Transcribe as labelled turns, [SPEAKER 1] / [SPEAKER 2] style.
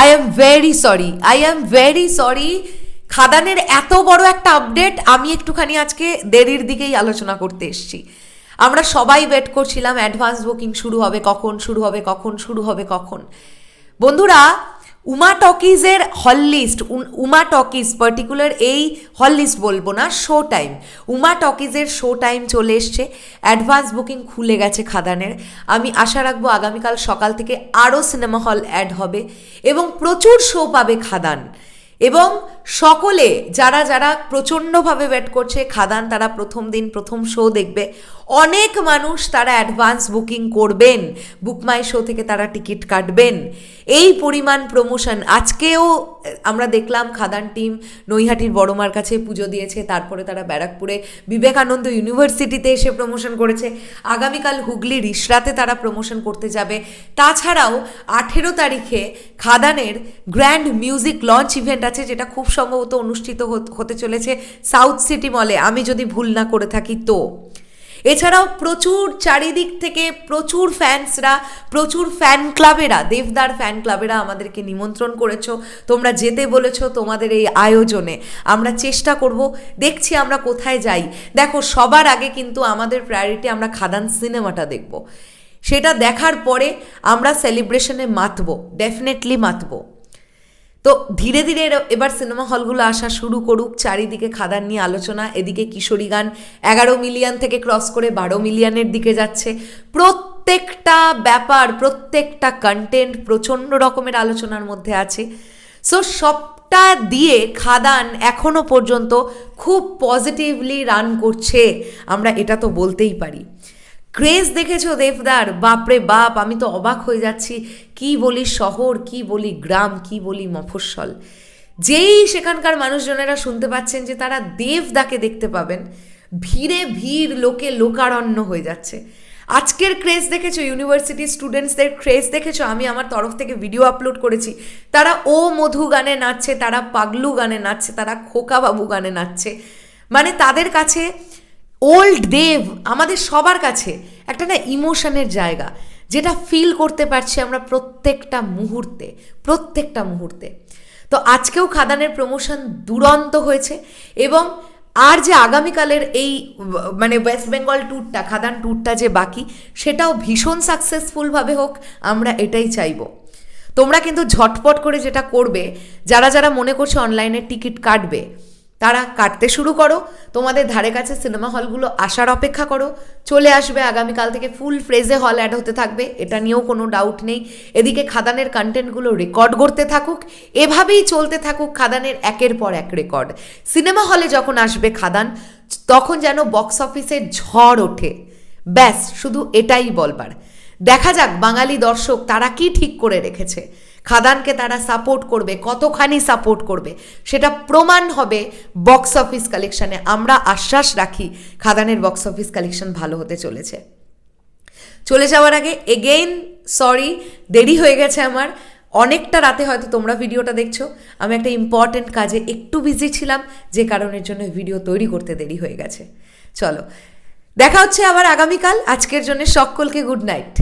[SPEAKER 1] I am very sorry I am very sorry খাদানের এত বড় একটা আপডেট আমি একটুখানি আজকে দেরির দিকেই আলোচনা করতে এসছি। আমরা সবাই ওয়েট করছিলাম অ্যাডভান্স বুকিং শুরু হবে, কখন শুরু হবে, কখন শুরু হবে, কখন। বন্ধুরা উমা টকিজের হল লিস্ট, উমা টকিজ পার্টিকুলার এই হল লিস্ট বলব না শো টাইম উমা টকিজের শো টাইম চলে এসছে অ্যাডভান্স বুকিং খুলে গেছে খাদানের। আমি আশা রাখব আগামীকাল সকাল থেকে আরও সিনেমা হল অ্যাড হবে এবং প্রচুর শো পাবে খাদান। এবং সকলে, যারা যারা প্রচণ্ডভাবে ওয়েট করছে, খাদান তারা প্রথম দিন প্রথম শো দেখবে অনেক মানুষ তারা অ্যাডভান্স বুকিং করবেন বুকমাই শো থেকে তারা টিকিট কাটবেন। এই পরিমাণ প্রমোশন আজকেও, আমরা দেখলাম খাদান টিম নৈহাটির বড়মার কাছে পুজো দিয়েছে, তারপরে তারা ব্যারাকপুরে বিবেকানন্দ ইউনিভার্সিটিতে এসে প্রমোশন করেছে। আগামীকাল হুগলির ইশরাতে তারা প্রমোশন করতে যাবে। তাছাড়াও আঠেরো তারিখে খাদানের গ্র্যান্ড মিউজিক লঞ্চ ইভেন্ট আছে, যেটা খুব সম্ভবত অনুষ্ঠিত হত- চলেছে সাউথ সিটি মলে আমি যদি ভুল না করে থাকি তো। এছাড়াও প্রচুর চারিদিক থেকে প্রচুর ফ্যান্সরা প্রচুর ফ্যান ক্লাবেরা দেবদার ফ্যান ক্লাবেরা আমাদেরকে নিমন্ত্রণ করেছ। তোমরা যেতে বলেছ তোমাদের এই আয়োজনে। আমরা চেষ্টা করব, দেখছি আমরা কোথায় যাই। দেখো, সবার আগে কিন্তু আমাদের প্রায়োরিটি আমরা খাদান সিনেমাটা দেখব। সেটা দেখার পরে আমরা সেলিব্রেশনে মাতবো ডেফিনেটলি মাতবো। তো ধীরে ধীরে এবার সিনেমা হলগুলো আসা শুরু করুক। চারিদিকে খাদান নিয়ে আলোচনা, এদিকে কিশোরী গান। এগারো মিলিয়ন থেকে ক্রস করে বারো মিলিয়নের দিকে যাচ্ছে। প্রত্যেকটা ব্যাপার, প্রত্যেকটা কন্টেন্ট প্রচণ্ড রকমের আলোচনার মধ্যে আছে। সো সবটা দিয়ে খাদান এখনও পর্যন্ত খুব পজিটিভলি রান করছে। আমরা এটা তো বলতেই পারি। ক্রেজ দেখেছ, দেবদার? বাপরে বাপ, আমি তো অবাক হয়ে যাচ্ছি। কি বলি শহর, কি বলি গ্রাম, কি বলি মফস্বল? যেই সেখানকার মানুষজনেরা শুনতে পাচ্ছেন যে তারা দেবদাকে দেখতে পাবেন, ভিড়ে ভিড়, লোকে লোকারণ্য হয়ে যাচ্ছে। আজকের ক্রেজ দেখেছ ইউনিভার্সিটি স্টুডেন্টসদের ক্রেজ দেখেছ? আমি আমার তরফ থেকে ভিডিও আপলোড করেছি। তারা ও মধু গানে নাচছে, তারা পাগলু গানে নাচছে, তারা খোকা বাবু গানে নাচছে। মানে তাদের কাছে ওল্ড দেব আমাদের সবার কাছে একটা না ইমোশনের জায়গা, যেটা ফিল করতে পারছি আমরা প্রত্যেকটা মুহূর্তে প্রত্যেকটা মুহূর্তে। তো আজকেও খাদানের প্রমোশন দুরন্ত হয়েছে এবং আর যে আগামীকালের এই মানে ওয়েস্ট বেঙ্গল ট্যুরটা, খাদান ট্যুরটা যে বাকি, সেটাও ভীষণ সাকসেসফুলভাবে হোক, আমরা এটাই চাইব। তোমরা কিন্তু ঝটপট করে যেটা করবে, যারা যারা মনে করছে অনলাইনে টিকিট কাটবে তারা কাটতে শুরু করো। তোমাদের ধারে কাছে সিনেমা হলগুলো আসার অপেক্ষা করো। চলে আসবে আগামীকাল থেকে ফুল ফ্রেজে হল অ্যাড হতে থাকবে। এটা নিয়েও কোনো ডাউট নেই। এদিকে খাদানের কন্টেন্টগুলো রেকর্ড করতে থাকুক। এভাবেই চলতে থাকুক খাদানের একের পর এক রেকর্ড সিনেমা হলে যখন আসবে খাদান, তখন যেন বক্স অফিসে ঝড় ওঠে। ব্যাস, শুধু এটাই বলবার। দেখা যাক বাঙালি দর্শক তারা কি ঠিক করে রেখেছে। খাদানকে তারা সাপোর্ট করবে, কতখানি সাপোর্ট করবে, সেটা প্রমাণ হবে বক্স অফিস কালেকশানে আমরা আশ্বাস রাখি, খাদানের বক্স অফিস কালেকশন ভালো হতে চলেছে। চলে যাওয়ার আগে এগেইন সরি দেরি হয়ে গেছে আমার। অনেকটা রাতে হয়তো তোমরা ভিডিওটা দেখছ। আমি একটা ইম্পর্ট্যান্ট কাজে একটু বিজি ছিলাম, যে কারণের জন্য ভিডিও তৈরি করতে দেরি হয়ে গেছে। চলো, দেখা হচ্ছে আবার আগামীকাল। আজকের জন্য সকলকে গুড নাইট